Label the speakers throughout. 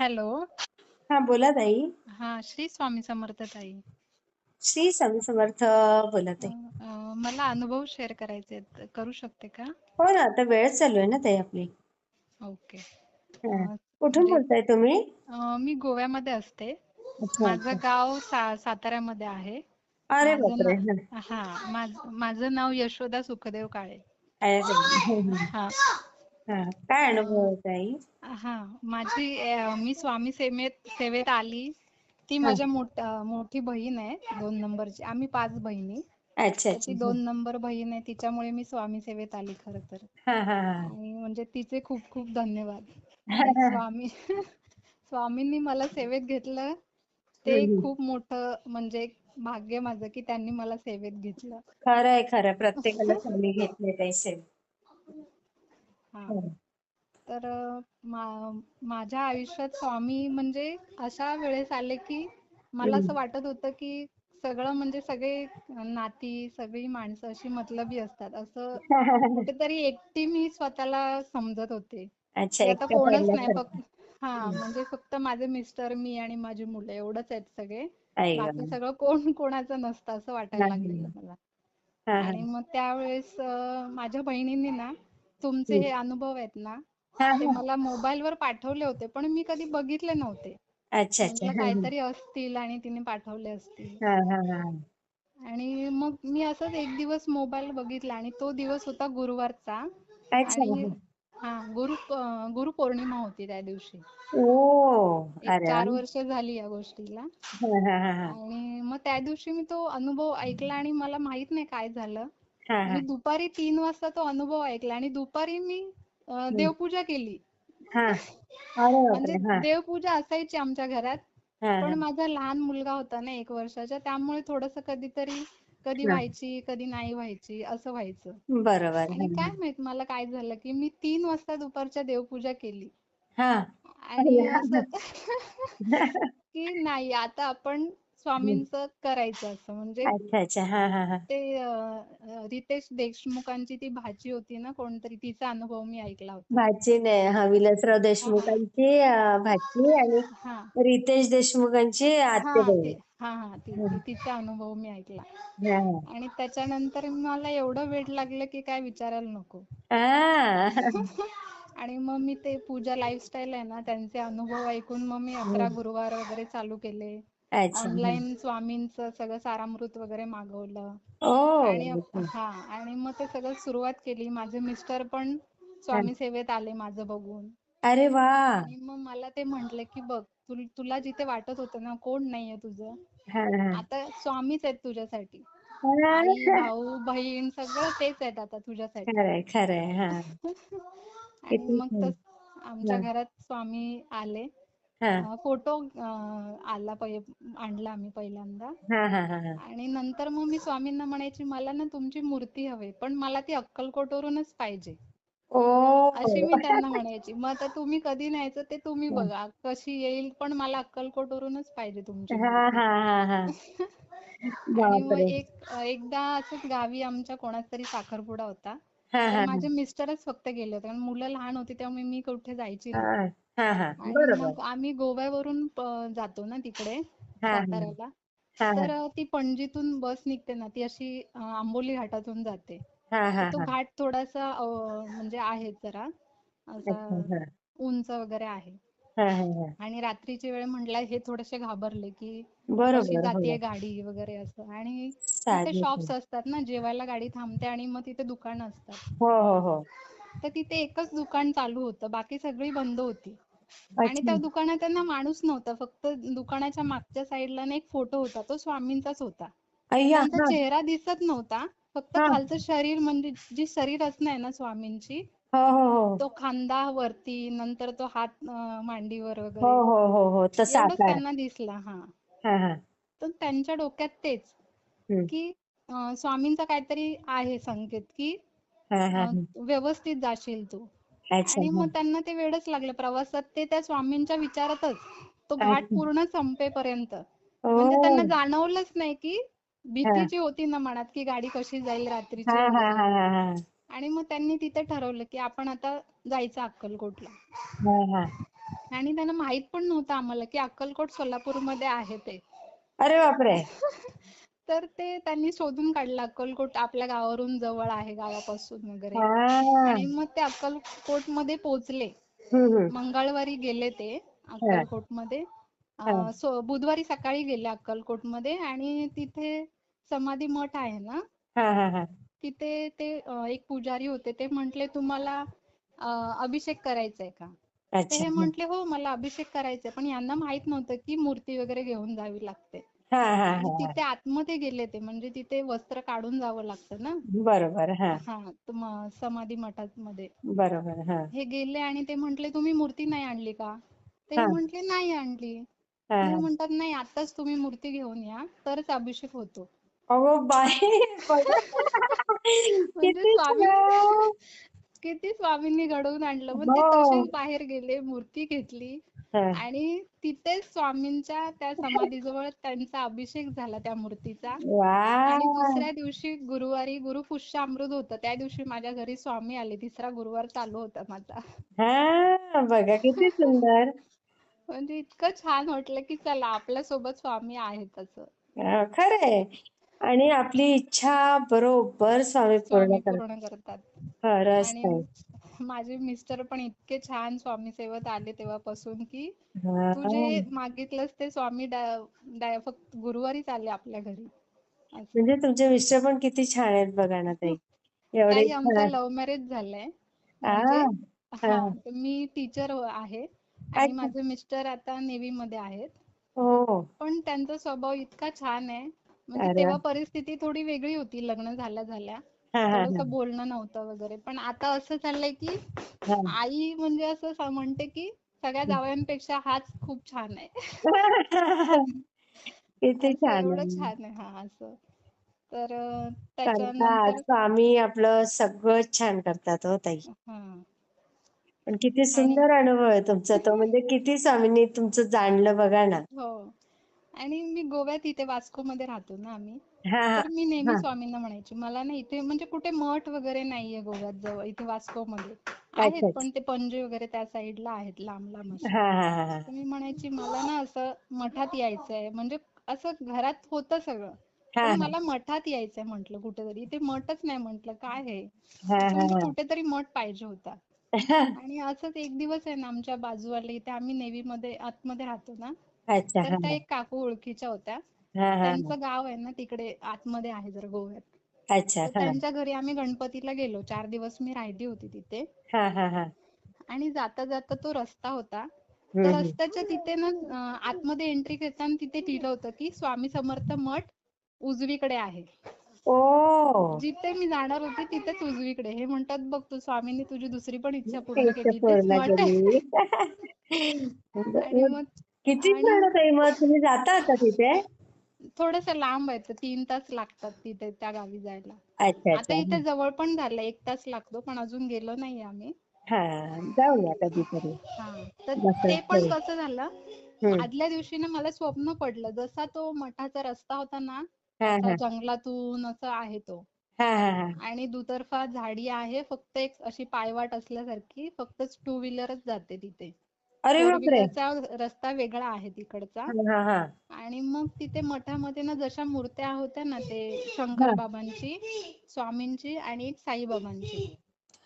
Speaker 1: Hello.
Speaker 2: हा बोला ताई.
Speaker 1: हा श्री स्वामी समर्थ ताई.
Speaker 2: श्री स्वामी समर्थ बोलत आहे
Speaker 1: अं, मला अनुभव शेअर करायचे आहेत. करू शकते का?
Speaker 2: हो ना आता वेळच चालू आहे ना ताई आपली.
Speaker 1: ओके.
Speaker 2: हा.
Speaker 1: अं,
Speaker 2: कुठून
Speaker 1: म्हणजे
Speaker 2: बोलताय तुम्ही?
Speaker 1: अं, मी गोव्यामध्ये असते.
Speaker 2: अच्छा
Speaker 1: माझं गाव सा साताऱ्यामध्ये आहे.
Speaker 2: अरे
Speaker 1: माझं
Speaker 2: बापरे.
Speaker 1: ना
Speaker 2: हा.
Speaker 1: हा माझ- माझं नाव यशोदा सुखदेव काळे.
Speaker 2: अरे बापरे.
Speaker 1: हा.
Speaker 2: हा. काय अनुभव आहे ताई?
Speaker 1: हा माझी अं, मी स्वामी सेवेत सेवेत आली. ती
Speaker 2: हा.
Speaker 1: माझ्या मोठ अं, मोठी बहीण आहे दोन नंबरची. आम्ही पाच बहिणी.
Speaker 2: अच्छा
Speaker 1: तर
Speaker 2: अच्छा.
Speaker 1: ती दोन नंबर बहीण आहे. तिच्यामुळे मी स्वामी सेवेत आली खरं तर.
Speaker 2: हा हा हा.
Speaker 1: आणि म्हणजे तिचे खूप खूप धन्यवाद. आणि. स्वामी स्वामींनी मला सेवेत घेतलं. ते
Speaker 2: हम्म.
Speaker 1: खूप मोठं म्हणजे एक भाग्य माझं की त्यांनी मला सेवेत घेतलं.
Speaker 2: खरं आहे खरं आहे. प्रत्येकाला घेतले पैसे.
Speaker 1: हा. तर मा- माझ्या आयुष्यात स्वामी म्हणजे अशा वेळेस आले की मला असं वाटत होतं की सगळं म्हणजे सगळे नाती सगळी माणसं अशी मतलबी असतात. असं कुठेतरी एकटी मी स्वतःला समजत होते. आता कोणच नाही फक्त हा म्हणजे फक्त माझे मिस्टर मी आणि माझी मुलं एवढंच आहेत सगळे. बाकी. सगळं कोण कोणाचं नसतं असं वाटायला लागलेलं मला. आणि मग त्यावेळेस माझ्या बहिणींनी ना तुमचे हे अनुभव आहेत ना ते. मला मोबाईलवर पाठवले होते पण मी कधी बघितले नव्हते
Speaker 2: अच्छा अच्छा
Speaker 1: म्हटलं काहीतरी असतील आणि तिने पाठवले असतील
Speaker 2: हा, हा, हा, हा.
Speaker 1: आणि मग मी असंच एक दिवस मोबाईल बघितला आणि तो दिवस होता गुरुवारचा
Speaker 2: अच्छा
Speaker 1: आणि हा गुरु अं, गुरुपौर्णिमा होती त्या दिवशी
Speaker 2: ओ
Speaker 1: एक
Speaker 2: अरे.
Speaker 1: चार वर्ष झाली या गोष्टीला
Speaker 2: हा, हा, हा, हा.
Speaker 1: आणि मग त्या दिवशी मी तो अनुभव ऐकला आणि मला माहीत नाही काय झालं
Speaker 2: हा, हा.
Speaker 1: मी दुपारी तीन वाजता तो अनुभव ऐकला आणि दुपारी मी देवपूजा केली.
Speaker 2: हा. अरे
Speaker 1: म्हणजे देवपूजा असायची आमच्या घरात पण माझा लहान मुलगा होता ना एक वर्षाचा त्यामुळे थोडस कधीतरी कधी. व्हायची कधी नाही व्हायची असं व्हायचं.
Speaker 2: बरोबर.
Speaker 1: आणि काय माहीत मला काय झालं की मी तीन वाजता दुपारच्या देवपूजा केली.
Speaker 2: हा.
Speaker 1: आणि की नाही आता आपण स्वामींचं करायचं असं. म्हणजे
Speaker 2: अच्छा अच्छा. हा हा हा.
Speaker 1: ते अं, रितेश देशमुखांची ती भाची होती ना कोणतरी तिचा अनुभव मी ऐकला होता.
Speaker 2: भाची नाही हा विलासराव देशमुखांची अं, भाची आणि
Speaker 1: हा.
Speaker 2: रितेश देशमुखांची
Speaker 1: हा ते हा हा ती ती तिचा अनुभव मी ऐकला.
Speaker 2: हा.
Speaker 1: आणि त्याच्यानंतर मला एवढं वेड लागलं की काय विचारायला नको. आणि मग मी ते पूजा लाईफस्टाईल आहे ना त्यांचे अनुभव ऐकून मग मी अकरा गुरुवार वगैरे चालू केले. ऑनलाईन स्वामींचं सगळं सारामृत वगैरे मागवलं.
Speaker 2: ओ
Speaker 1: आणि हा आणि मग ते सगळं सुरुवात केली. माझे मिस्टर पण स्वामी सेवेत आले माझं बघून.
Speaker 2: अरे वा!
Speaker 1: आणि मग मला ते म्हंटले की बघ तुल- तुला जिथे वाटत होतं ना कोण नाहीये तुझं.
Speaker 2: हा हा.
Speaker 1: आता स्वामीच आहेत तुझ्यासाठी.
Speaker 2: हा.
Speaker 1: आई भाऊ बहीण सगळं तेच आहेत आता तुझ्यासाठी.
Speaker 2: खरंय खरंय हा.
Speaker 1: आणि
Speaker 2: किती
Speaker 1: मग
Speaker 2: छान.
Speaker 1: तस आमच्या
Speaker 2: हा.
Speaker 1: घरात स्वामी आले.
Speaker 2: हा.
Speaker 1: फोटो आला पहि आणला आम्ही पहिल्यांदा.
Speaker 2: हा हा हा हा.
Speaker 1: आणि नंतर मग मी स्वामींना म्हणायची मला ना तुमची मूर्ती हवी पण मला ती अक्कलकोटवरूनच पाहिजे.
Speaker 2: ओ.
Speaker 1: अशी मी त्यांना म्हणायची. मग आता तुम्ही कधी न्यायचं ते तुम्ही बघा. कशी येईल पण मला अक्कलकोटवरूनच पाहिजे तुमची
Speaker 2: हा
Speaker 1: मूर्ती.
Speaker 2: हा हा हा.
Speaker 1: आणि मग
Speaker 2: बापरे.
Speaker 1: एक एकदा असंच गावी आमच्या कोणाचा तरी साखरपुडा होता.
Speaker 2: हा
Speaker 1: तर
Speaker 2: हा
Speaker 1: माझे मिस्टरच फक्त गेले होते. कारण मुलं लहान होती त्यामुळे मी कुठे जायची नाही
Speaker 2: हा. हा
Speaker 1: आणि
Speaker 2: बरोबर.
Speaker 1: मग आम्ही गोव्यावरून प- जातो ना तिकडे
Speaker 2: हा हा.
Speaker 1: साताऱ्याला.
Speaker 2: हा
Speaker 1: तर ती पणजीतून बस निघते ना ती अशी अं, आंबोली घाटातून जाते.
Speaker 2: हा
Speaker 1: तर
Speaker 2: हा
Speaker 1: तो
Speaker 2: हा.
Speaker 1: घाट थोडासा अं, म्हणजे आहे जरा. असा
Speaker 2: अच्छा हा.
Speaker 1: उंच वगैरे आहे.
Speaker 2: हा हा हा.
Speaker 1: आणि रात्रीची वेळ म्हटलं हे थोडेसे घाबरले की कशी
Speaker 2: बरोबर.
Speaker 1: जातीये गाडी वगैरे असं. आणि तिथे
Speaker 2: साहजिक आहे.
Speaker 1: शॉप्स असतात ना जेवायला गाडी थांबते आणि मग तिथे दुकानं असतात.
Speaker 2: हो हो हो.
Speaker 1: तर तिथे एकच दुकान चालू होतं बाकी सगळी बंद होती. आणि त्या दुकानात त्यांना माणूस नव्हता. फक्त दुकानाच्या मागच्या साईडला ना एक फोटो होता. तो स्वामींचाच होता. त्यांचा चेहरा दिसत नव्हता. फक्त खालचं शरीर म्हणजे जी शरीर रचना आहे ना स्वामींची
Speaker 2: हो हो हो.
Speaker 1: तो खांदा वरती नंतर तो हात मांडीवर वगैरे.
Speaker 2: हो हो हो
Speaker 1: त्यांना दिसला हा. तर त्यांच्या डोक्यात तेच. की स्वामींचा काहीतरी आहे संकेत की व्यवस्थित जाशील तू. आणि
Speaker 2: हा.
Speaker 1: मग त्यांना ते वेडच लागलं. प्रवासात ते त्या स्वामींच्या विचारातच तो घाट पूर्ण संपेपर्यंत.
Speaker 2: ओ
Speaker 1: म्हणजे त्यांना जाणवलंच नाही की
Speaker 2: हा.
Speaker 1: भीती जी होती ना मनात की गाडी कशी जाईल
Speaker 2: हा
Speaker 1: रात्रीची
Speaker 2: हा हा हा हा.
Speaker 1: आणि मग त्यांनी तिथे ठरवलं की आपण आता जायचं अक्कलकोटला.
Speaker 2: हा हा.
Speaker 1: आणि त्यांना माहीत पण नव्हतं आम्हाला की अक्कलकोट सोलापूरमध्ये आहे ते.
Speaker 2: अरे बापरे!
Speaker 1: तर ते त्यांनी शोधून काढलं. अक्कलकोट आपल्या गावावरून जवळ आहे गावापासून वगैरे. आणि मग ते अक्कलकोटमध्ये पोहोचले मंगळवारी गेले ते अक्कलकोटमध्ये बुधवारी सकाळी गेले अक्कलकोटमध्ये आणि तिथे समाधी मठ आहे ना?
Speaker 2: हा हा हा.
Speaker 1: तिथे ते एक पुजारी होते. ते म्हंटले तुम्हाला अभिषेक करायचा आहे का ते हे म्हंटले हो मला अभिषेक करायचा आहे पण यांना माहीत नव्हतं की मूर्ती वगैरे घेऊन जावी लागते.
Speaker 2: हा हा
Speaker 1: आणि
Speaker 2: हा
Speaker 1: तिथे आतमध्ये गेले ते म्हणजे तिथे वस्त्र काढून जावं लागतं ना
Speaker 2: बरोबर हा
Speaker 1: हा त- म- समाधी मठामध्ये
Speaker 2: बरोबर हा
Speaker 1: हे गेले आणि ते म्हंटले तुम्ही मूर्ती नाही आणली का ते
Speaker 2: हा.
Speaker 1: म्हंटले नाही आणली
Speaker 2: हा
Speaker 1: ते
Speaker 2: हा
Speaker 1: म्हणतात नाही आताच तुम्ही मूर्ती घेऊन या तरच अभिषेक होतो
Speaker 2: अगो बाई बघा.
Speaker 1: म्हणजे
Speaker 2: किती
Speaker 1: स्वामी
Speaker 2: छान.
Speaker 1: किती स्वामींनी घडवून आणलं मग ते
Speaker 2: हो.
Speaker 1: तसेच बाहेर गेले मूर्ती घेतली. आणि तिथेच स्वामींच्या त्या समाधीजवळ त्यांचा अभिषेक झाला त्या मूर्तीचा. आणि दुसऱ्या दिवशी गुरुवारी गुरुपुष्यामृत होतं. त्या दिवशी माझ्या घरी स्वामी आले. तिसरा गुरुवार चालू होता माझा.
Speaker 2: हा बघा किती सुंदर.
Speaker 1: म्हणजे इतकं छान वाटलं की चला आपल्यासोबत स्वामी आहेत असं.
Speaker 2: खरंय. आणि आपली इच्छा बरोबर स्वामी पूर्ण करतात. खरंच
Speaker 1: माझे मिस्टर पण इतके छान स्वामी सेवत आले तेव्हापासून की. तू जे मागितलंस ते स्वामी फक्त गुरुवारीच आले आपल्या घरी.
Speaker 2: म्हणजे तुमचे मिस्टर पण किती छान आहेत बघा ना ताई. एवढे
Speaker 1: आमचं लव्ह मॅरेज झालंय.
Speaker 2: हा
Speaker 1: म्हणजे मी टीचर आहे आणि. माझे मिस्टर आता नेव्ही मध्ये आहेत.
Speaker 2: हो.
Speaker 1: पण त्यांचा स्वभाव इतका छान आहे. म्हणजे तेव्हा परिस्थिती थोडी वेगळी होती लग्न झाल्या झाल्या. थोडस बोलणं नव्हतं वगैरे. पण आता असं चाललंय की आई म्हणजे असं म्हणते की सगळ्या जावयांपेक्षा हाच खूप छान आहे.
Speaker 2: किती
Speaker 1: असं
Speaker 2: छान
Speaker 1: एवढं. छान आहे. हा असं. तर त्याच्यानंतर
Speaker 2: स्वामी आपलं सगळं छान करतात हो ताई. पण किती सुंदर अनुभव आहे तुमचा. तो म्हणजे किती स्वामींनी तुमचं जाणलं बघा ना.
Speaker 1: हो. आणि मी गोव्यात इथे वास्को मध्ये राहतो ना आम्ही. तर मी नेहमी. स्वामींना म्हणायची मला ना इथे म्हणजे कुठे मठ वगैरे नाहीये गोव्यात जवळ इथे वास्को मध्ये
Speaker 2: अच्छा,
Speaker 1: आहेत. पण ते पणजी वगैरे त्या साईडला आहेत लांब लांब मी म्हणायची मला ना असं मठात यायचंय. म्हणजे असं घरात होतं सगळं. पण मला मठात यायचंय म्हंटल कुठेतरी. इथे मठच नाही म्हंटल काय हे म्हणजे
Speaker 2: हा.
Speaker 1: कुठेतरी मठ पाहिजे होता. आणि असंच एक दिवस आहे ना आमच्या बाजूवाले इथे आम्ही नेव्ही मध्ये आतमध्ये राहतो ना
Speaker 2: अच्छा
Speaker 1: तर त्या एक काकू ओळखीच्या होत्या.
Speaker 2: हा हा हा.
Speaker 1: त्यांचं गाव आहे ना तिकडे आतमध्ये आहे जर गोव्यात.
Speaker 2: अच्छा
Speaker 1: तर
Speaker 2: हा.
Speaker 1: त्यांच्या घरी आम्ही गणपतीला गेलो. चार दिवस मी राहिली होती तिथे.
Speaker 2: हा हा हा.
Speaker 1: आणि जाता जाता तो रस्ता होता.
Speaker 2: हम्म,
Speaker 1: तर
Speaker 2: हम्म.
Speaker 1: रस्त्याच्या तिथे ना अं, आतमध्ये एंट्री करताना तिथे लिहिलं होतं की स्वामी समर्थ मठ उजवीकडे आहे.
Speaker 2: ओ.
Speaker 1: जिथे मी जाणार होते तिथेच उजवीकडे. हे म्हणतात बघ तू स्वामींनी तुझी दुसरी पण इच्छा पूर्ण केली. तेच
Speaker 2: पूर्ण
Speaker 1: मठ आहे
Speaker 2: केली.
Speaker 1: आणि मग
Speaker 2: किती
Speaker 1: आणि
Speaker 2: छान ताई मग तुम्ही जाता आता तिथे?
Speaker 1: थोडस लांब आहे तर तीन तास लागतात तिथे त्या गावी जायला.
Speaker 2: अच्छा
Speaker 1: आता
Speaker 2: अच्छा.
Speaker 1: इथे जवळ पण झालं एक तास लागतो पण अजून गेलो नाही आम्ही.
Speaker 2: हा जाऊया कधीतरी
Speaker 1: हा तर
Speaker 2: मस्त
Speaker 1: ते पण
Speaker 2: आहे.
Speaker 1: कसं झालं
Speaker 2: हम्म.
Speaker 1: आदल्या दिवशी ना मला स्वप्न पडलं. जसा तो मठाचा रस्ता होता ना
Speaker 2: हा
Speaker 1: असा
Speaker 2: हा.
Speaker 1: जंगलातून असं आहे तो.
Speaker 2: हा हा हा.
Speaker 1: आणि दुतर्फा झाडी आहे फक्त एक अशी पायवाट असल्यासारखी फक्त टू व्हीलरच जाते तिथे.
Speaker 2: अरे
Speaker 1: फोर
Speaker 2: बापरे!
Speaker 1: व्हीलरचा रस्ता वेगळा आहे तिकडचा.
Speaker 2: हा हा हा.
Speaker 1: आणि मग तिथे मठामध्ये ना जशा मूर्त्या होत्या ना ते शंकर बाबांची स्वामींची आणि एक साईबाबांची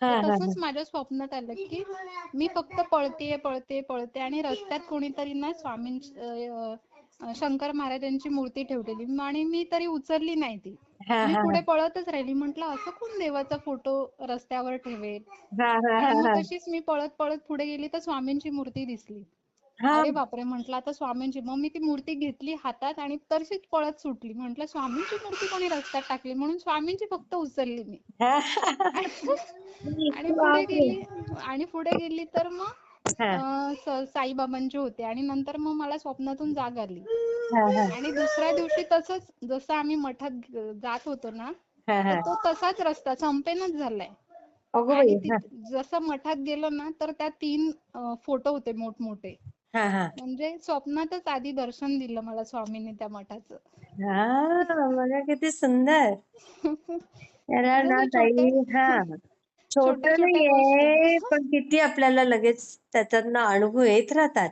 Speaker 2: हा
Speaker 1: तर
Speaker 2: हा हा.
Speaker 1: तसंच माझ्या स्वप्नात आलं की मी फक्त पळतेय पळते पळते आणि रस्त्यात कोणीतरी ना स्वामीं अं, शंकर महाराजांची मूर्ती ठेवलेली. आणि मी तरी उचलली नाही ती. मी पुढे पळतच राहिली. म्हंटल असं कोण देवाचा फोटो रस्त्यावर ठेवेल? तशीच मी पळत पळत पुढे गेली तर स्वामींची मूर्ती दिसली. अरे बापरे म्हंटल आता स्वामींची. मग मी ती मूर्ती घेतली हातात आणि तशीच पळत सुटली. म्हंटल स्वामींची मूर्ती कोणी रस्त्यात टाकली? म्हणून स्वामींची फक्त उचलली मी. आणि पुढे. गेली आणि पुढे गेली तर मग? साईबाबांचे होते आणि नंतर मग मला स्वप्नातून जाग आली. आणि दुसऱ्या दिवशी तसंच जसं आम्ही मठात जात होतो ना तर तो तसाच रस्ता संपेनच झालाय. जसं मठात गेलो ना तर त्या तीन फोटो होते मोठमोठे. म्हणजे स्वप्नातच आधी दर्शन दिलं मला स्वामींनी त्या मठाचं.
Speaker 2: हा बघा किती सुंदर. हा. छोटं
Speaker 1: छोट्या छोट्या
Speaker 2: नाहीये
Speaker 1: गोष्टी.
Speaker 2: पण किती आपल्याला लगेच त्याच्यातनं अनुभव येत राहतात.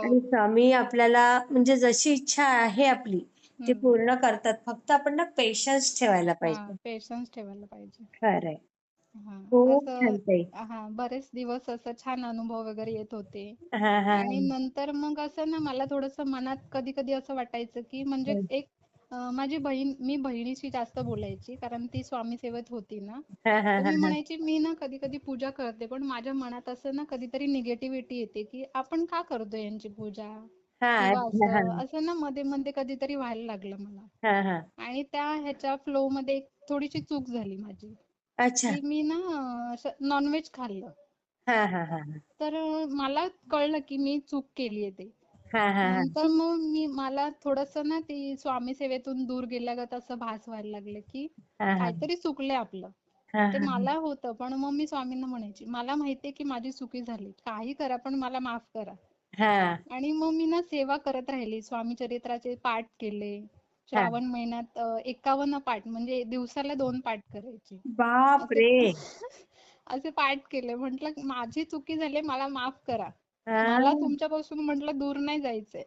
Speaker 2: आणि
Speaker 1: हो
Speaker 2: स्वामी आपल्याला म्हणजे जशी इच्छा आहे आपली ती
Speaker 1: हम्म.
Speaker 2: पूर्ण करतात. फक्त आपण ना पेशन्स ठेवायला
Speaker 1: हा
Speaker 2: पाहिजे.
Speaker 1: पेशन्स ठेवायला पाहिजे.
Speaker 2: खरंय.
Speaker 1: हा
Speaker 2: खूप
Speaker 1: असं
Speaker 2: छान ताई.
Speaker 1: हा बरेच दिवस असं छान अनुभव वगैरे येत होते.
Speaker 2: हा हा.
Speaker 1: आणि नंतर मग असं ना मला थोडंसं मनात कधी कधी असं वाटायचं की म्हणजे एक माझी बहीण मी बहिणीशी जास्त बोलायची कारण ती स्वामी सेवेत होती ना. तर मी म्हणायची मी ना कधी कधी पूजा करते पण माझ्या मनात असं ना कधीतरी निगेटिव्हिटी येते की आपण का करतोय यांची पूजा? किंवा असं ना मध्ये मध्ये कधीतरी व्हायला लागलं मला. आणि त्या ह्याच्या फ्लो मध्ये एक थोडीशी चूक झाली माझी.
Speaker 2: अच्छा.
Speaker 1: मी ना नॉनव्हेज खाल्लं. तर मला कळलं की मी चूक केलीये ते. नंतर मग मी मला थोडंसं ना ती स्वामी सेवेतून दूर गेल्यागत असं भास व्हायला लागले की काहीतरी चुकलंय आपलं. ते मला होतं पण मग मी स्वामींना म्हणायची मला माहितीये की माझी चुकी झाली. काही करा पण मला माफ करा.
Speaker 2: हा.
Speaker 1: आणि मग मी ना सेवा करत राहिली. स्वामी चरित्राचे पाठ केले. श्रावण महिन्यात एकावन्न पाठ म्हणजे दिवसाला दोन पाठ करायचे.
Speaker 2: बाप
Speaker 1: असे
Speaker 2: रे
Speaker 1: असे पाठ केले. म्हंटल माझी चुकी झाली मला माफ करा. मला तुमच्यापासून म्हंटल दूर नाही जायचंय.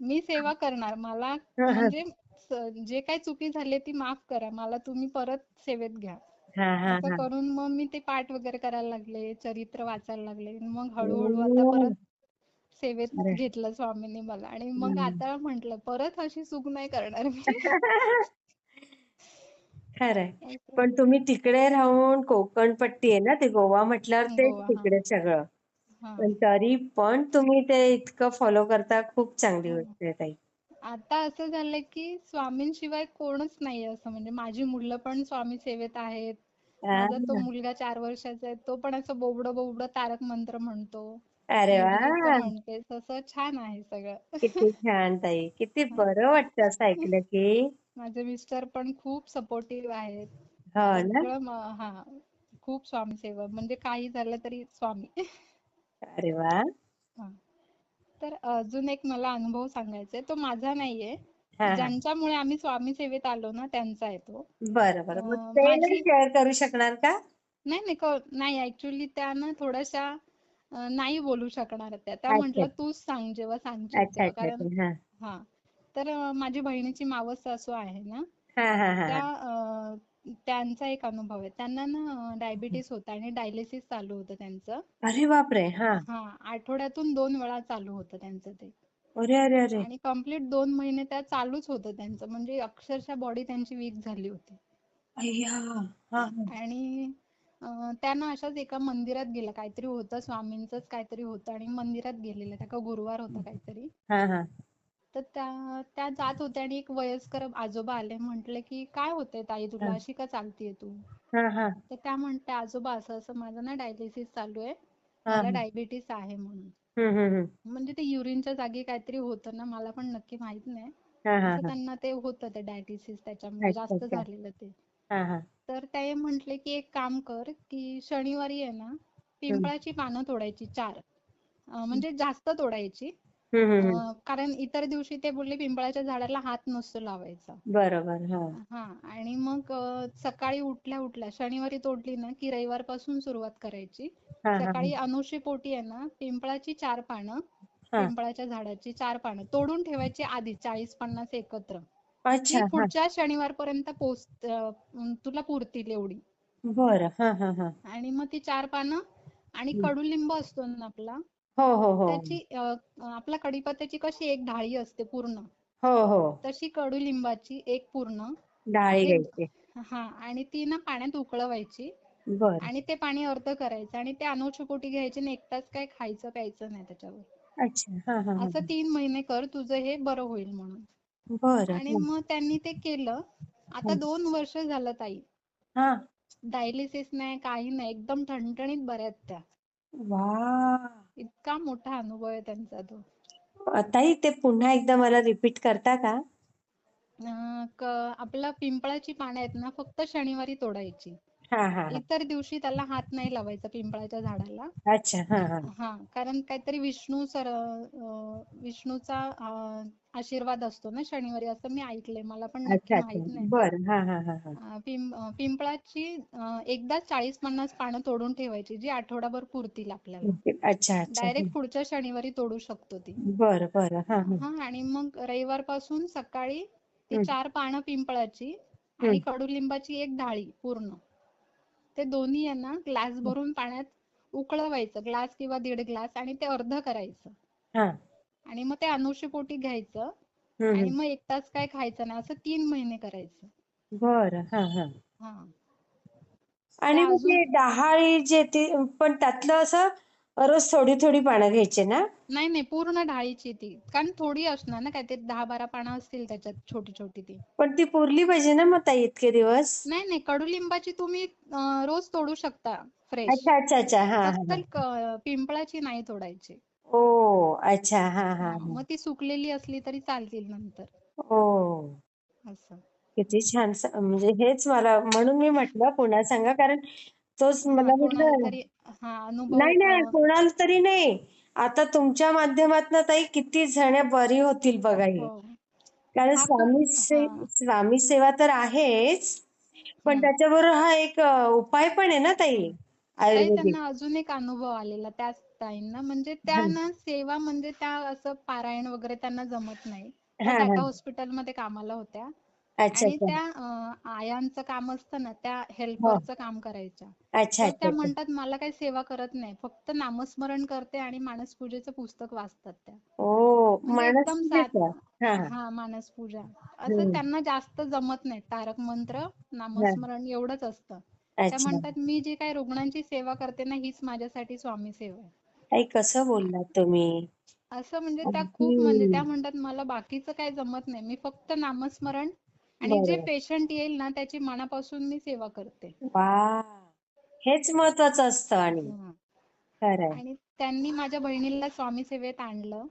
Speaker 1: मी सेवा करणार. मला म्हणजे जे काही चुकी झाली ती माफ करा. मला तुम्ही परत सेवेत घ्या.
Speaker 2: हा हा
Speaker 1: असं करून मग मी ते पाठ वगैरे करायला लागले चरित्र वाचायला लागले. मग हळूहळू आता परत सेवेत. घेतलं स्वामींनी मला. आणि मग. आता म्हंटल परत अशी चूक नाही करणार मी.
Speaker 2: खरंय. पण तुम्ही तिकडे राहून कोकण पट्टी आहे ना ते गोवा म्हटल्यावर
Speaker 1: हा.
Speaker 2: तिकडे सगळं. पण तरी पण तुम्ही ते इतकं फॉलो करता खूप चांगली
Speaker 1: हो.
Speaker 2: गोष्ट आहे ताई.
Speaker 1: आता असं झालंय की स्वामींशिवाय कोणच नाहीये असं म्हणजे माझी मुलं पण स्वामी सेवेत आहेत. माझा तो
Speaker 2: हा.
Speaker 1: मुलगा चार वर्षाचा आहे तो पण असं बोबडं बोबडं तारक मंत्र म्हणतो.
Speaker 2: अरे
Speaker 1: मी असं म्हणते तसं छान आहे सगळं.
Speaker 2: किती छान ताई किती
Speaker 1: हा.
Speaker 2: बरं वाटतं असं ऐकलं की.
Speaker 1: माझे मिस्टर पण खूप सपोर्टिव्ह आहेत.
Speaker 2: हो ना.
Speaker 1: सगळं म- हा खूप स्वामी सेवा म्हणजे काही झालं तरी स्वामी.
Speaker 2: अरे वा.
Speaker 1: हा. तर अजून एक मला अनुभव सांगायचा आहे तो माझा नाहीये.
Speaker 2: हा हा.
Speaker 1: ज्यांच्यामुळे आम्ही स्वामी सेवेत आलो ना त्यांचा आहे तो.
Speaker 2: बरं बरं. मग
Speaker 1: अं,
Speaker 2: ते नाही
Speaker 1: माझी
Speaker 2: शेअर करू शकणार का?
Speaker 1: नाही नाही नाही ऍक्च्युली त्या ना थोड्याशा अं, नाही बोलू शकणार त्या. त्या
Speaker 2: अच्छा.
Speaker 1: म्हंटल तूच सांग जेव्हा सांगशील
Speaker 2: अच्छा
Speaker 1: तेव्हा.
Speaker 2: अच्छा
Speaker 1: कारण
Speaker 2: अच्छा हा.
Speaker 1: हा. तर अं, माझी बहिणीची मावस सासू आहे ना.
Speaker 2: हा हा हा
Speaker 1: त्या
Speaker 2: हा
Speaker 1: त्यांचा एक अनुभव आहे. त्यांना ना डायबिटीस होता आणि डायलिसिस चालू होतं त्यांचं.
Speaker 2: अरे बापरे हा.
Speaker 1: हा आठवड्यातून दोन वेळा चालू होतं त्यांचं ते.
Speaker 2: अरे अरे अरे.
Speaker 1: आणि कंप्लीट दोन महिने त्या चालूच होतं त्यांचं. म्हणजे अक्षरशः बॉडी त्यांची वीक झाली होती.
Speaker 2: अय्या हा.
Speaker 1: आणि अं, त्या ना अशाच एका मंदिरात गेल्या. काहीतरी होतं स्वामींचंच काहीतरी होतं आणि मंदिरात गेलेल्या. त्या का गुरुवार होता काहीतरी.
Speaker 2: हा हा.
Speaker 1: तर त्या त्या जात होत्या आणि एक वयस्कर आजोबा आले. म्हंटले की काय होतंय ताई? तुला अशी का चालतीये तू?
Speaker 2: हा हा.
Speaker 1: तर त्या म्हणते आजोबा असं असं माझं ना डायलिसिस चालू आहे. मला डायबिटीस आहे म्हणून. म्हणजे ते युरिनच्या जागी काहीतरी होतं ना मला पण नक्की माहीत नाही.
Speaker 2: हा हा हा.
Speaker 1: त्यांना ते होतं ते डायबिटीस त्याच्यामुळे जास्त झालेलं ते. तर ते म्हंटले की एक काम कर की शनिवारी आहे ना पिंपळाची पानं तोडायची चार. म्हणजे जास्त तोडायची. अं, कारण इतर दिवशी ते बोलले पिंपळाच्या झाडाला हात नसतो लावायचा.
Speaker 2: बरोबर हा.
Speaker 1: हा आणि मग अं, सकाळी उठल्या उठल्या शनिवारी तोडली ना की रविवारपासून सुरुवात करायची.
Speaker 2: हा हा
Speaker 1: सकाळी अनुशी पोटी आहे ना पिंपळाची चार पानं
Speaker 2: हा.
Speaker 1: पिंपळाच्या झाडाची चार पानं तोडून ठेवायची आधी चाळीस पन्नास एकत्र.
Speaker 2: अच्छा
Speaker 1: की
Speaker 2: हा.
Speaker 1: पुढच्या शनिवारपर्यंत पोच तुला पुरतील एवढी.
Speaker 2: बरं हा हा हा.
Speaker 1: आणि मग ती चार पानं आणि
Speaker 2: हम्म.
Speaker 1: कडुलिंब असतो ना आपला
Speaker 2: हो हो हो.
Speaker 1: त्याची अं, आपल्या कढीपत्त्याची कशी एक ढाळी असते पूर्ण.
Speaker 2: हो हो.
Speaker 1: तशी कडुलिंबाची एक पूर्ण.
Speaker 2: डाळी
Speaker 1: एक
Speaker 2: घ्यायची.
Speaker 1: हा आणि ती ना पाण्यात उकळवायची.
Speaker 2: बरं.
Speaker 1: आणि ते पाणी अर्ध करायचं आणि ते अनुषपोटी घ्यायचे आणि एक तास काय खायचं प्यायचं नाही त्याच्यावर.
Speaker 2: अच्छा. हा हा हा
Speaker 1: असं तीन महिने कर तुझं हे बरं होईल म्हणून.
Speaker 2: बरं
Speaker 1: आणि
Speaker 2: हा.
Speaker 1: मग त्यांनी ते केलं. आता दोन वर्ष झालं ताई.
Speaker 2: हा.
Speaker 1: डायलिसिस नाही काही नाही एकदम ठणठणीत बऱ्या आहेत त्या.
Speaker 2: वा
Speaker 1: इतका मोठा अनुभव आहे त्यांचा तो.
Speaker 2: ताई ते पुन्हा एकदा मला रिपीट करता का?
Speaker 1: अं, क- आपला पिंपळाची पानं आहेत ना फक्त शनिवारी तोडायची.
Speaker 2: हा हा हा.
Speaker 1: इतर दिवशी त्याला हात नाही लावायचा पिंपळाच्या झाडाला.
Speaker 2: अच्छा हा हा.
Speaker 1: हा कारण काहीतरी विष्णू सर अं, विष्णूचा अं, आशीर्वाद असतो ना शनिवारी असं मी ऐकलंय. मला पण नक्की
Speaker 2: अच्छा अच्छा.
Speaker 1: माहीत नाही. ते.
Speaker 2: बरं. हा हा हा हा.
Speaker 1: अं, पिं- अं, पिंपळाची अं, एकदा चाळीस पन्नास पानं तोडून ठेवायची जी आठवडाभर पुरतील आपल्याला.
Speaker 2: अच्छा अच्छा.
Speaker 1: डायरेक्ट पुढच्या शनिवारी तोडू शकतो ती.
Speaker 2: बरं बरं. हा हा.
Speaker 1: हा आणि मग रविवारपासून सकाळी ती. चार पानं पिंपळाची आणि कडुलिंबाची एक डाळी पूर्ण. ते दोन्ही आहे ना ग्लास भरून पाण्यात उकळवायचं ग्लास किंवा दीड ग्लास आणि ते अर्ध करायचं.
Speaker 2: हा.
Speaker 1: आणि मग ते अनुषेपोटी घ्यायचं
Speaker 2: हम्म,
Speaker 1: आणि. मग एक तास काय खायचं नाही असं तीन महिने करायचं.
Speaker 2: बरं हा हा.
Speaker 1: हा.
Speaker 2: आणि मग ते डहाळी जे ते पण त्यातलं असं रोज थोडी थोडी पानं घ्यायचे ना?
Speaker 1: नाही नाही पूर्ण डाळीची ती. कारण थोडी असणार ना काय ते दहा बारा पानं असतील त्याच्यात छोटी छोटी ती.
Speaker 2: पण ती पुरली पाहिजे ना मग ताई इतके दिवस?
Speaker 1: नाही नाही कडुलिंबाची तुम्ही अं, रोज तोडू शकता फ्रेश
Speaker 2: अच्छा अच्छा अच्छा. हा हा
Speaker 1: फक्त क- पिंपळाची नाही तोडायची.
Speaker 2: ओ अच्छा. हा हा
Speaker 1: हा, मग ती सुकलेली असली तरी चालतील नंतर.
Speaker 2: ओ.
Speaker 1: असं.
Speaker 2: किती छान स- म्हणजे हेच मला म्हणून मी म्हटलं पुन्हा सांगा. कारण तोच मला म्हटलं. नाही नाही कोणाला तरी नाही. आता तुमच्या माध्यमातून ताई किती जण बरी होतील बघा ही.
Speaker 1: हो.
Speaker 2: कारण स्वामी से- स्वामी सेवा तर आहेच पण. त्याच्याबरोबर हा एक उपाय पण आहे ना ताई
Speaker 1: त्यांना अजून एक अनुभव आलेला त्याच ताईंना म्हणजे त्या
Speaker 2: हा
Speaker 1: ना सेवा म्हणजे त्या असं पारायण वगैरे त्यांना जमत नाही. त्या हॉस्पिटलमध्ये कामाला होत्या.
Speaker 2: अच्छा
Speaker 1: आणि
Speaker 2: अच्छा.
Speaker 1: त्या अं, आयांचं काम असतं ना त्या
Speaker 2: हो.
Speaker 1: हेल्परचं काम करायच्या.
Speaker 2: अच्छा
Speaker 1: तर
Speaker 2: अच्छा
Speaker 1: त्या
Speaker 2: अच्छा.
Speaker 1: म्हणतात मला काही सेवा करत नाही. फक्त नामस्मरण करते आणि मानसपूजेचं पुस्तक वाचतात त्या.
Speaker 2: ओ
Speaker 1: म्हणजे
Speaker 2: मानस
Speaker 1: एकदम
Speaker 2: हा. हा
Speaker 1: हा मानसपूजा. असं
Speaker 2: हम्म.
Speaker 1: त्यांना जास्त जमत नाही. तारक मंत्र
Speaker 2: हा.
Speaker 1: नामस्मरण एवढंच असतं. त्या
Speaker 2: अच्छा.
Speaker 1: म्हणतात मी जी काही रुग्णांची सेवा करते ना हीच माझ्यासाठी स्वामी सेवा आहे.
Speaker 2: ताई कसं बोललात तुम्ही?
Speaker 1: असं म्हणजे त्या खूप म्हणजे
Speaker 2: अगदी
Speaker 1: त्या म्हणतात मला बाकीचं काही जमत नाही. मी फक्त नामस्मरण आणि जे
Speaker 2: बरोबर.
Speaker 1: पेशंट येईल ना त्याची मनापासून मी सेवा करते.
Speaker 2: वा! हेच महत्वाचं असतं आणि.
Speaker 1: हं.
Speaker 2: खरंय.
Speaker 1: आणि त्यांनी माझ्या बहिणीला स्वामी सेवेत आणलं.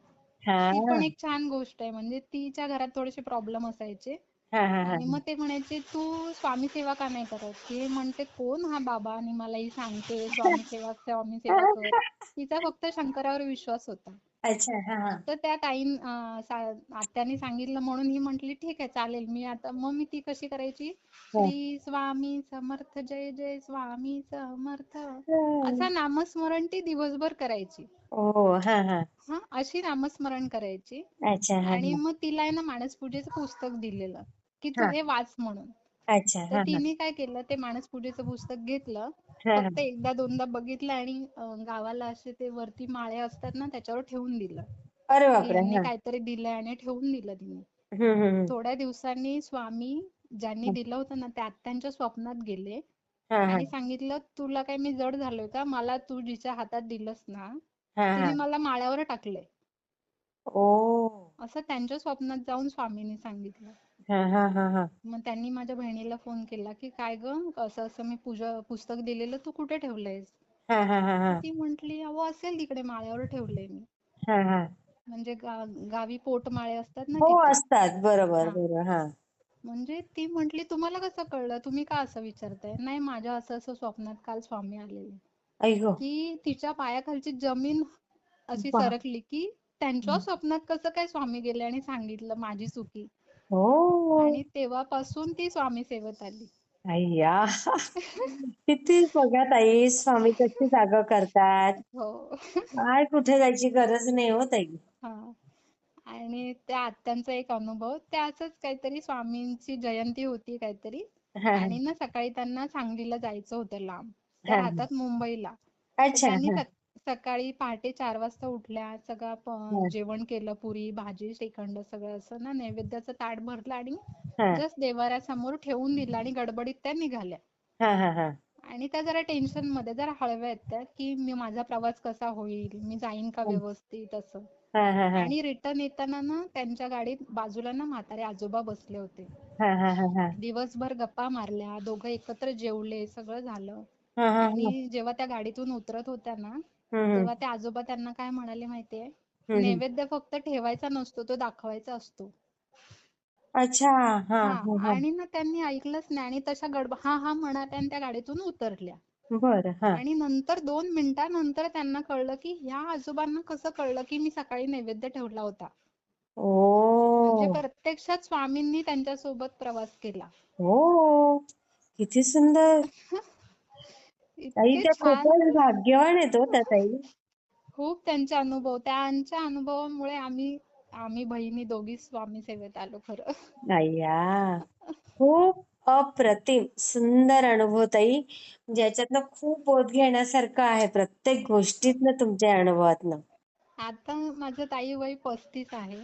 Speaker 1: ती
Speaker 2: हा
Speaker 1: पण एक छान गोष्ट आहे. म्हणजे तिच्या घरात थोडेसे प्रॉब्लेम असायचे.
Speaker 2: हा हा हा.
Speaker 1: आणि मग ते म्हणायचे तू स्वामी सेवा का नाही करत? ती म्हणते कोण हा बाबा? आणि मला ही सांगते. स्वामी सेवा स्वामी सेवा कर. तिचा फक्त शंकरावर विश्वास होता.
Speaker 2: अच्छा हा हा.
Speaker 1: तर त्या ताई आत्याने सांगितलं म्हणून ही म्हंटली ठीक आहे चालेल मी आता मग मी ती कशी करायची?
Speaker 2: हा.
Speaker 1: श्री स्वामी समर्थ जय जय स्वामी समर्थ.
Speaker 2: हा.
Speaker 1: असं नामस्मरण ती दिवसभर करायची.
Speaker 2: हा हा.
Speaker 1: हा अशी नामस्मरण करायची.
Speaker 2: अच्छा हा
Speaker 1: आणि
Speaker 2: हा.
Speaker 1: मग तिला आहे ना मानसपूजेचं पुस्तक दिलेलं की तू
Speaker 2: हा.
Speaker 1: हे वाच म्हणून.
Speaker 2: अच्छा
Speaker 1: तर
Speaker 2: हा हा.
Speaker 1: तिने काय केलं ते मानसपूजेचं पुस्तक घेतलं.
Speaker 2: हा हा.
Speaker 1: फक्त एकदा दोनदा बघितलं आणि अं, गावाला असे ते वरती माळे असतात ना त्याच्यावर ठेवून दिलं.
Speaker 2: अरे
Speaker 1: की
Speaker 2: बापरे
Speaker 1: यांनी
Speaker 2: हा.
Speaker 1: काहीतरी दिलंय आणि ठेवून दिलं तिने.
Speaker 2: हम्म हम्म
Speaker 1: थोड्या दिवसांनी स्वामी ज्यांनी दिलं होतं ना ते आत्यांच्या स्वप्नात गेले
Speaker 2: हा हा.
Speaker 1: आणि सांगितलं तुला काय मी जड झालोय का? मला तू जिच्या हातात दिलंस ना
Speaker 2: हा हा.
Speaker 1: तिने मला माळ्यावर टाकलंय.
Speaker 2: ओ.
Speaker 1: असं त्यांच्या स्वप्नात जाऊन स्वामींनी सांगितलं.
Speaker 2: हा हा हा हा.
Speaker 1: मग त्यांनी माझ्या बहिणीला फोन केला की काय ग? असं असं मी पूजा पुस्तक दिलेलं तू कुठे ठेवलंयस?
Speaker 2: हा हा हा हा.
Speaker 1: ती म्हंटली अहो असेल तिकडे माळ्यावर ठेवलंय मी.
Speaker 2: हा हा.
Speaker 1: म्हणजे गा गावी पोटमाळे असतात ना
Speaker 2: हो
Speaker 1: तिथे
Speaker 2: असतात. बरोबर
Speaker 1: हा.
Speaker 2: बरोबर हा.
Speaker 1: म्हणजे ती म्हंटली तुम्हाला कसं कळलं? तुम्ही का असं विचारताय? नाही माझ्या असं असं स्वप्नात काल स्वामी आलेले. की तिच्या पायाखालची जमीन अशी सरकली की त्यांच्या स्वप्नात कसं काय स्वामी गेले आणि सांगितलं माझी चुकी?
Speaker 2: हो.
Speaker 1: आणि तेव्हापासून ती स्वामी सेवेत आली.
Speaker 2: अय्या. किती बघा ताई स्वामी कशी जागा करतात.
Speaker 1: हो.
Speaker 2: काय कुठे जायची गरज नाही हो ताई.
Speaker 1: हा. आणि त्या आत्यांचा एक अनुभव त्या असंच काहीतरी स्वामींची जयंती होती काहीतरी.
Speaker 2: हा.
Speaker 1: आणि ना सकाळी त्यांना सांगलीला जायचं होतं लांब. त्या
Speaker 2: हा.
Speaker 1: राहतात मुंबईला. तर
Speaker 2: अच्छा
Speaker 1: त्यांनी
Speaker 2: हा.
Speaker 1: सकाळी पहाटे चार वाजता उठल्या सगळं जेवण केलं पुरी भाजी श्रीखंड सगळं असं ना नैवेद्याचं ताट भरलं आणि जस्ट देवाऱ्यासमोर ठेवून दिलं आणि गडबडीत त्या निघाल्या.
Speaker 2: हा हा हा.
Speaker 1: आणि त्या जरा टेन्शनमध्ये जरा हळव्या आहेत त्या की मी माझा प्रवास कसा होईल मी जाईन का व्यवस्थित असं.
Speaker 2: हा हा हा.
Speaker 1: आणि रिटर्न येताना ना त्यांच्या गाडीत बाजूला ना म्हातारे आजोबा बसले होते. दिवसभर गप्पा मारल्या दोघं एकत्र जेवले सगळं झालं. आणि जेव्हा त्या गाडीतून उतरत होत्या ना तेव्हा ते आजोबा त्यांना काय म्हणाले माहितीये? नैवेद्य फक्त ठेवायचा नसतो तो दाखवायचा असतो.
Speaker 2: अच्छा हा
Speaker 1: आणि ना त्यांनी ऐकलंच नाही आणि तशा गडबड हा हा म्हणाल्या आणि त्या गाडीतून उतरल्या.
Speaker 2: बरं हा.
Speaker 1: आणि नंतर दोन मिनिटांनंतर त्यांना कळलं की ह्या आजोबांना कसं कळलं की मी सकाळी नैवेद्य ठेवला होता. म्हणजे
Speaker 2: ओ
Speaker 1: प्रत्यक्षात स्वामींनी त्यांच्यासोबत प्रवास केला.
Speaker 2: हो किती सुंदर. ताई
Speaker 1: इतके
Speaker 2: त्या
Speaker 1: छान.
Speaker 2: खूपच भाग्यवान आहेत हो त्या ताई.
Speaker 1: खूप त्यांचे अनुभव त्यांच्या अनुभवामुळे आम्ही आम्ही बहिणी दोघी स्वामी सेवेत आलो खरं.
Speaker 2: अय्या खूप अप्रतिम सुंदर अनुभव ताई. ज्याच्यातनं खूप बोध घेण्यासारखं आहे प्रत्येक गोष्टीतनं तुमच्या अनुभवातनं.
Speaker 1: आता माझं ताई वय पस्तीस आहे.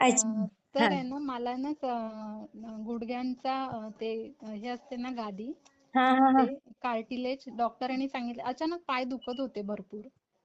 Speaker 2: अच्छा.
Speaker 1: अं,
Speaker 2: हा.
Speaker 1: तर आहे ना मला ना अं, गुडघ्यांचा अं, ते हे असते ना गादी.
Speaker 2: हा हा हा.
Speaker 1: ते कार्टिलेज डॉक्टरांनी सांगितलं. अचानक पाय दुखत होते भरपूर.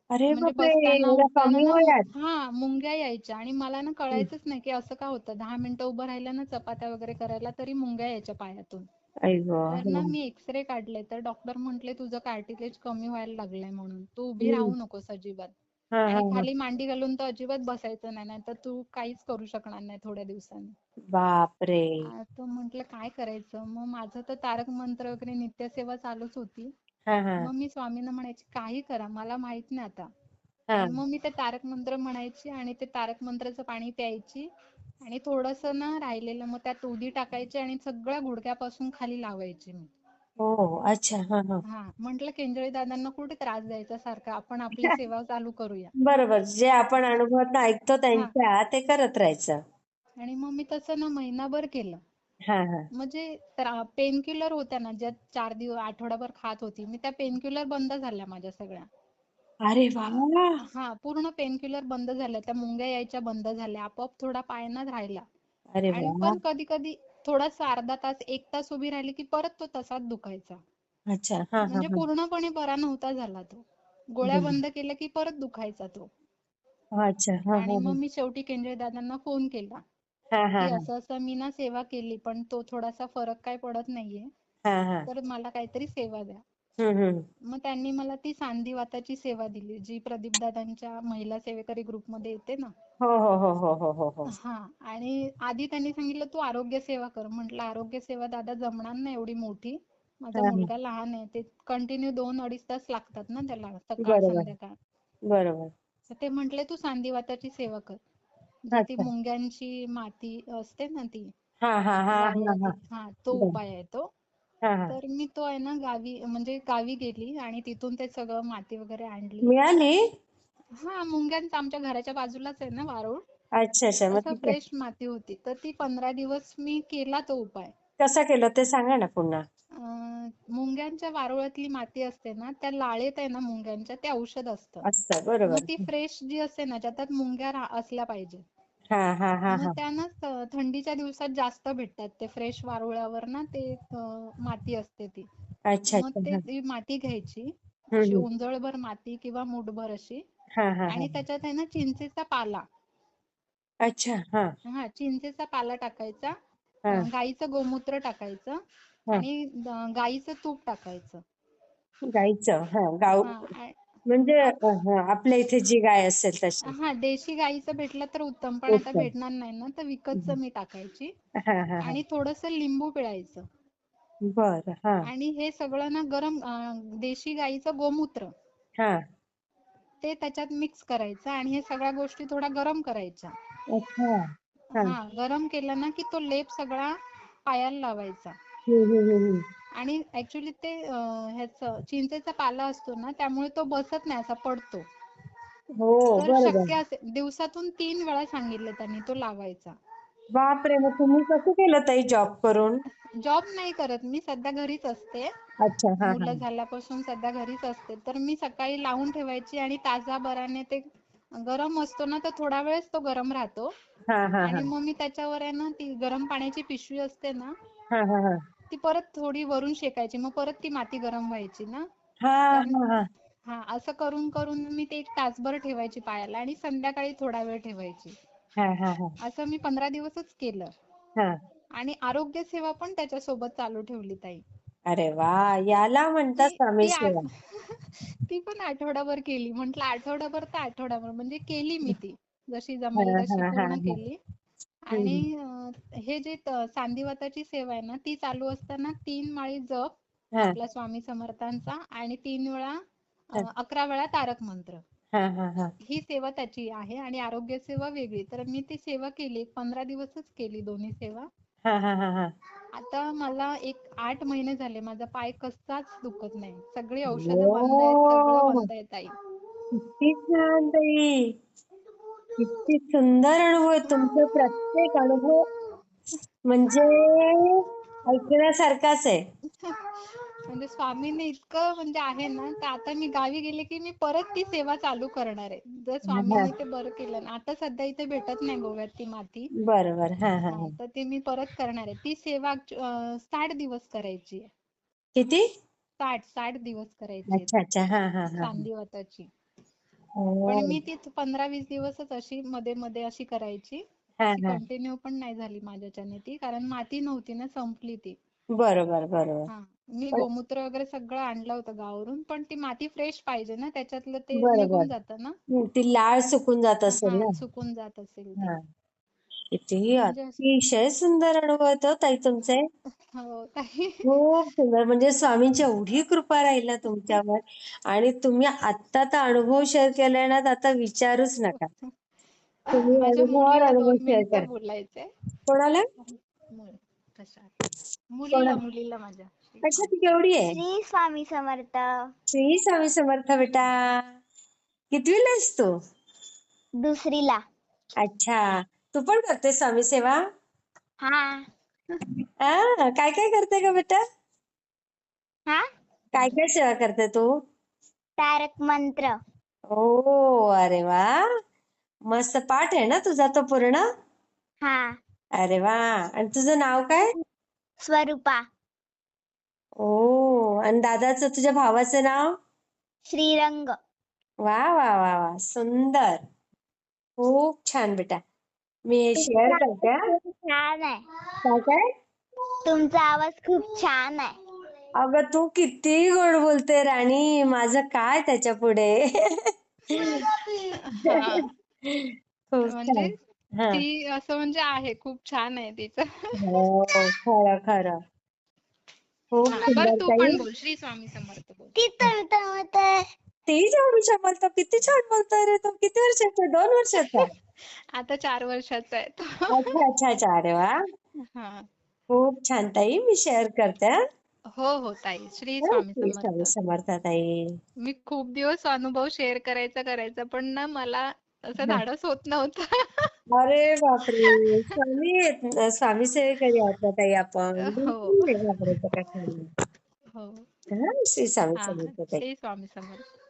Speaker 2: अरे
Speaker 1: म्हणजे
Speaker 2: बापरे
Speaker 1: बसताना
Speaker 2: एवढ्या
Speaker 1: उठताना
Speaker 2: कमी
Speaker 1: ना मु-
Speaker 2: वयात?
Speaker 1: हा मुंग्या यायच्या. आणि मला ना
Speaker 2: हं.
Speaker 1: कळायचंच नाही की असं का होतं. दहा मिनिटं उभं राहिलं ना चपात्या वगैरे करायला तरी मुंग्या यायच्या पायातून.
Speaker 2: आई गं,
Speaker 1: तर
Speaker 2: हो.
Speaker 1: ना मी एक्सरे काढले. तर डॉक्टर म्हंटले तुझं कार्टिलेज कमी व्हायला लागलंय म्हणून. तू उभी. राहू नकोस अजिबात.
Speaker 2: हा
Speaker 1: आणि
Speaker 2: हा
Speaker 1: खाली मांडी घालून तर अजिबात बसायचं नाही नाहीतर तू काहीच करू शकणार नाही थोड्या दिवसांनी.
Speaker 2: बापरे!
Speaker 1: आता म्हंटल काय करायचं? मग माझं तर तारक मंत्र वगैरे नित्यसेवा चालूच होती.
Speaker 2: हा हा.
Speaker 1: मग मी स्वामींना म्हणायची काही करा मला माहीत नाही आता.
Speaker 2: हा.
Speaker 1: मग मी ते तारक मंत्र म्हणायची आणि ते तारक मंत्राचं पाणी प्यायची आणि थोडस ना राहिलेलं मग त्यात उदी टाकायची आणि सगळ्या गुडघ्यापासून खाली लावायची मी.
Speaker 2: हो अच्छा. हा हा.
Speaker 1: हा म्हंटल केंजळे दादांना कुठे त्रास द्यायचा सारखा आपण आपली सेवा चालू करूया.
Speaker 2: बरोबर जे आपण अनुभवातनं ऐकतो
Speaker 1: हा.
Speaker 2: त्यांच्या ते करत राहायचं.
Speaker 1: आणि मग मी तसं ना महिनाभर केलं.
Speaker 2: हा हा.
Speaker 1: म्हणजे पेन किलर होत्या ना ज्या चार दिवस आठवडाभर खात होती मी त्या पेन किलर बंद झाल्या माझ्या सगळ्या.
Speaker 2: अरे वा!
Speaker 1: हा पूर्ण पेन किलर बंद झाल्या त्या मुंग्या यायच्या बंद झाल्या आपोआप थोडा पाय ना राहिला.
Speaker 2: अरे
Speaker 1: आणि पण कधी थोडासा अर्धा तास एक तास उभी राहिली की परत तो तसाच दुखायचा.
Speaker 2: अच्छा हा हा
Speaker 1: म्हणजे
Speaker 2: हा.
Speaker 1: पूर्णपणे बरा नव्हता झाला तो. गोळ्या. बंद केल्या की परत दुखायचा तो.
Speaker 2: अच्छा हा
Speaker 1: आणि
Speaker 2: हा
Speaker 1: मग मी शेवटी केंद्रे दादांना फोन केला.
Speaker 2: हा हा
Speaker 1: की
Speaker 2: हा.
Speaker 1: असं असं मी ना सेवा केली पण तो थोडासा फरक काय पडत नाहीये.
Speaker 2: हा हा.
Speaker 1: तर मला काहीतरी सेवा द्या. मग त्यांनी मला ती सांधिवाताची सेवा दिली जी प्रदीप दादांच्या महिला सेवेकरी ग्रुपमध्ये येते ना.
Speaker 2: हो हो हो हो
Speaker 1: आणि आधी त्यांनी सांगितलं तू आरोग्य सेवा कर. म्हटलं आरोग्य सेवा दादा जमणार नाही एवढी मोठी. माझा मुलगा लहान आहे ते कंटिन्यू दोन अडीच तास लागतात ना त्याला सकाळ संध्याकाळ.
Speaker 2: बरोबर.
Speaker 1: ते म्हंटले तू सांधिवाताची सेवा कर. ती मुंग्यांची माती असते ना ती
Speaker 2: हा
Speaker 1: तो. उपाय आहे तो.
Speaker 2: हा हा.
Speaker 1: तर मी तो आहे ना गावी म्हणजे गावी गेली आणि तिथून ते सगळं माती वगैरे आणली.
Speaker 2: मिळाली?
Speaker 1: हा मुंग्यांचा आमच्या घराच्या बाजूलाच आहे ना वारुळ.
Speaker 2: अच्छा अच्छा. मग
Speaker 1: असं फ्रेश माती होती. तर ती पंधरा दिवस मी केला तो उपाय.
Speaker 2: कसं केलं ते सांगा ना पुन्हा.
Speaker 1: अं, मुंग्यांच्या वारुळातली माती असते ना त्या लाळेत आहे ना मुंग्यांच्या ते औषध असतं.
Speaker 2: असतं
Speaker 1: मग
Speaker 2: बरोबर
Speaker 1: ती फ्रेश जी असते ना ज्याच्यात मुंग्या रा- असल्या पाहिजे
Speaker 2: हा हा हा
Speaker 1: मग
Speaker 2: हा.
Speaker 1: त्या ना थ- थंडीच्या दिवसात जास्त भेटतात ते फ्रेश वारुळावर ना ते अं, माती असते ती.
Speaker 2: अच्छा
Speaker 1: मग
Speaker 2: अच्छा
Speaker 1: ते
Speaker 2: हा.
Speaker 1: ती माती घ्यायची.
Speaker 2: हम्म
Speaker 1: अशी
Speaker 2: हम्म.
Speaker 1: उंजळभर माती किंवा मुठभर अशी.
Speaker 2: हा हा हा.
Speaker 1: आणि त्याच्यात आहे ना चिंचेचा पाला.
Speaker 2: अच्छा हा.
Speaker 1: हा चिंचेचा पाला टाकायचा.
Speaker 2: हा.
Speaker 1: अं, गाईचं गोमूत्र टाकायचं.
Speaker 2: हा.
Speaker 1: आणि गाईचं तूप टाकायचं.
Speaker 2: गाईचं हा गाव
Speaker 1: हा आ-
Speaker 2: म्हणजे हा, आपल्या इथे जी गाय असेल तशी.
Speaker 1: हा देशी गाईचं भेटलं तर उत्तम पण आता
Speaker 2: उत्तम.
Speaker 1: भेटणार नाही ना तर विकतचं मी टाकायची.
Speaker 2: हा हा हा.
Speaker 1: आणि थोडस लिंबू पिळायचं.
Speaker 2: बर हा.
Speaker 1: आणि हे सगळं ना गरम अं, देशी गाईचं गोमूत्र.
Speaker 2: हा.
Speaker 1: ते त्याच्यात मिक्स करायचं आणि हे सगळ्या गोष्टी थोड्या गरम करायच्या.
Speaker 2: अच्छा. हा
Speaker 1: हा गरम केलं ना की तो लेप सगळा पायाला लावायचा.
Speaker 2: हम्म हम्म हम्म हम्म.
Speaker 1: आणि ऍक्च्युली ते ह्याचं चिंचेचा पाला असतो ना त्यामुळे तो बसत नाही असा पडतो.
Speaker 2: हो
Speaker 1: तर शक्य असेल दिवसातून तीन वेळा सांगितलं त्यांनी तो लावायचा.
Speaker 2: बापरे मग तुम्ही कसं केलं ताई जॉब करून?
Speaker 1: जॉब नाही करत मी सध्या घरीच असते.
Speaker 2: अच्छा
Speaker 1: मुलं झाल्यापासून सध्या घरीच असते. तर मी सकाळी लावून ठेवायची आणि तासाभराने ते गरम असतो ना तर थोडा वेळच तो गरम राहतो.
Speaker 2: हा हा हा.
Speaker 1: आणि मग मी त्याच्यावर आहे ना ती गरम पाण्याची पिशवी असते ना
Speaker 2: हा हा हा.
Speaker 1: ती परत थोडी वरून शेकायची मग परत ती माती गरम व्हायची ना.
Speaker 2: हा हा हा.
Speaker 1: हा असं करून करून मी ते एक तासभर ठेवायची पायाला आणि संध्याकाळी थोडा वेळ ठेवायची.
Speaker 2: हा हा हा.
Speaker 1: असं मी पंधरा दिवसच केलं.
Speaker 2: हा.
Speaker 1: आणि आरोग्य सेवा पण त्याच्यासोबत चालू ठेवली ताई.
Speaker 2: अरे वा याला म्हणतात
Speaker 1: ती
Speaker 2: स्वामी
Speaker 1: ती
Speaker 2: सेवा.
Speaker 1: ती पण आठवडाभर केली. म्हंटल आठवडाभर तर आठवडाभर म्हणजे केली मी ती. जशी
Speaker 2: हा
Speaker 1: जमेल तशी
Speaker 2: हा हा
Speaker 1: पूर्ण
Speaker 2: हा.
Speaker 1: केली. आणि हे. जे सांधिवाताची सेवा आहे ना ती चालू असताना तीन माळी जप आपला स्वामी समर्थांचा आणि तीन वेळा अकरा वेळा तारक मंत्र.
Speaker 2: हा
Speaker 1: सेवा त्याची आहे आणि आरोग्य सेवा वेगळी. तर मी ती सेवा केली पंधरा दिवसच केली दोन्ही सेवा.
Speaker 2: हा हा हा हा.
Speaker 1: आता मला एक आठ महिने झाले माझा पाय कसाच दुखत नाही. सगळी औषधं बंद आहेत सगळं. बंद आहे ताई!
Speaker 2: किती सुंदर अनुभव आहे तुमचे प्रत्येक अनुभव म्हणजे ऐकण्यासारखाच आहे.
Speaker 1: म्हणजे स्वामींनी इतकं म्हणजे आहे ना तर आता मी गावी गेले की मी परत ती सेवा चालू करणार आहे. जर स्वामींनी ते बरं केलं ना आता सध्या इथे भेटत नाही गोव्यात ती माती.
Speaker 2: बरोबर
Speaker 1: तर ते मी परत करणार आहे. ती सेवा साठ दिवस करायची आहे.
Speaker 2: किती?
Speaker 1: साठ साठ दिवस करायची आहे.
Speaker 2: अच्छा
Speaker 1: पण मी ती पंधरा वीस दिवसच अशी मध्ये मध्ये अशी करायची.
Speaker 2: हा हा.
Speaker 1: कंटिन्यू पण नाही झाली माझ्याच्याने ती कारण माती नव्हती ना संपली ती.
Speaker 2: बरोबर बरोबर.
Speaker 1: हा मी गोमूत्र वगैरे सगळं आणलं होतं गावावरून पण ती माती फ्रेश पाहिजे ना त्याच्यातलं ते. निघून जातं ना.
Speaker 2: ती लाळ सुकून जात असेल ना.
Speaker 1: हा सुकून जात असेल
Speaker 2: हा. किती
Speaker 1: म्हणजे असं-
Speaker 2: अतिशय सुंदर अनुभव हो ताई तुमचे.
Speaker 1: हो ताई.
Speaker 2: खूप सुंदर. म्हणजे स्वामींची एवढी कृपा राहील ना तुमच्यावर. आणि तुम्ही आत्ता तर अनुभव शेअर केलाय ना तर आता विचारूच नका. तुम्ही
Speaker 1: माझ्या
Speaker 2: अनुभवावर
Speaker 1: मुलीला
Speaker 2: अनुभव
Speaker 1: दोन
Speaker 2: शेअर
Speaker 1: मिनिटं
Speaker 2: करा.
Speaker 1: बोलायचंय.
Speaker 2: कोणाला?
Speaker 1: मुल- कशा? मुलीला मुलीला माझ्या.
Speaker 2: अच्छा ती केवढी आहे?
Speaker 3: श्री स्वामी समर्थ.
Speaker 2: श्री स्वामी समर्थ बेटा. कितवीला आहेस तू?
Speaker 3: दुसरीला.
Speaker 2: अच्छा. तू पण करते स्वामी सेवा?
Speaker 3: हा.
Speaker 2: आ, काय काय करते का बेटा?
Speaker 3: हा?
Speaker 2: काय काय सेवा करते तू?
Speaker 3: तारक मंत्र.
Speaker 2: ओ अरे वा. मस्त पाठ आहे ना तुझा तो पूर्ण?
Speaker 3: हा.
Speaker 2: अरे वा. आणि तुझं नाव काय?
Speaker 3: स्वरूपा.
Speaker 2: ओ आणि दादाचं तुझ्या भावाचं नाव?
Speaker 3: श्रीरंग.
Speaker 2: वा वा वा वा. सुंदर. खूप छान बेटा. मी शेअर करते हा.
Speaker 3: छान आहे.
Speaker 2: काय काय?
Speaker 3: तुमचा आवाज खूप छान आहे.
Speaker 2: अगं तू किती गोड बोलते राणी. माझं काय त्याच्या पुढे?
Speaker 1: हा.
Speaker 2: खूप
Speaker 1: म्हणजे
Speaker 2: छान. हा.
Speaker 1: ती असं म्हणजे आहे खूप छान आहे तिचं.
Speaker 2: हो खरं खरं. खूप
Speaker 1: हा,
Speaker 2: सुंदर
Speaker 1: बरं तू
Speaker 2: ताई.
Speaker 1: पण बोल. श्री स्वामी समर्थ बोल.
Speaker 3: तिथं
Speaker 2: तेही जेवढी बोलतो किती छान बोलतोय रे तू. किती वर्षाचा? दोन वर्षाचा?
Speaker 1: आता चार वर्षाचा आहे तो.
Speaker 2: अच्छा अच्छा अच्छा अरे वा.
Speaker 1: हा.
Speaker 2: खूप छान ताई मी शेअर करते हा.
Speaker 1: हो हो ताई. श्री
Speaker 2: हो,
Speaker 1: स्वामी
Speaker 2: श्री स्वामी
Speaker 1: समर्थ.
Speaker 2: समर्थ ताई.
Speaker 1: मी खूप दिवस अनुभव शेअर करायचा करायचा पण ना मला असं धाडस होत नव्हतं.
Speaker 2: अरे बापरे! स्वामी स्वामी सेवेकरी आहोत ना ताई आपण.
Speaker 1: हो.
Speaker 2: बिलकुल नाही घाबरायचं कशाला
Speaker 1: हो.
Speaker 2: हा, श्री स्वामी
Speaker 1: हा
Speaker 2: समर्थ ताई.
Speaker 1: श्री स्वामी समर्थ.